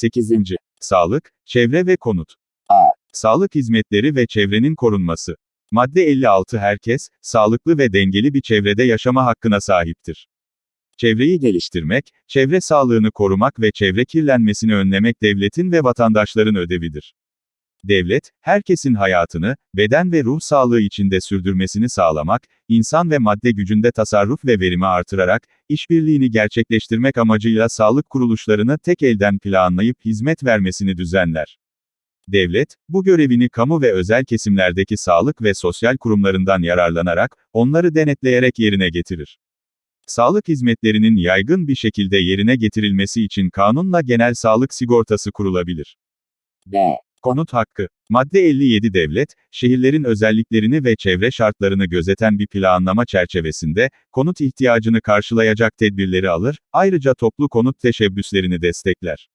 8. Sağlık, çevre ve konut. A. Sağlık hizmetleri ve çevrenin korunması. Madde 56 Herkes, sağlıklı ve dengeli bir çevrede yaşama hakkına sahiptir. Çevreyi geliştirmek, çevre sağlığını korumak ve çevre kirlenmesini önlemek devletin ve vatandaşların ödevidir. Devlet, herkesin hayatını, beden ve ruh sağlığı içinde sürdürmesini sağlamak, insan ve madde gücünde tasarruf ve verimi artırarak, işbirliğini gerçekleştirmek amacıyla sağlık kuruluşlarını tek elden planlayıp hizmet vermesini düzenler. Devlet, bu görevini kamu ve özel kesimlerdeki sağlık ve sosyal kurumlarından yararlanarak, onları denetleyerek yerine getirir. Sağlık hizmetlerinin yaygın bir şekilde yerine getirilmesi için kanunla genel sağlık sigortası kurulabilir. B. Konut hakkı. Madde 57 Devlet, şehirlerin özelliklerini ve çevre şartlarını gözeten bir planlama çerçevesinde, konut ihtiyacını karşılayacak tedbirleri alır, ayrıca toplu konut teşebbüslerini destekler.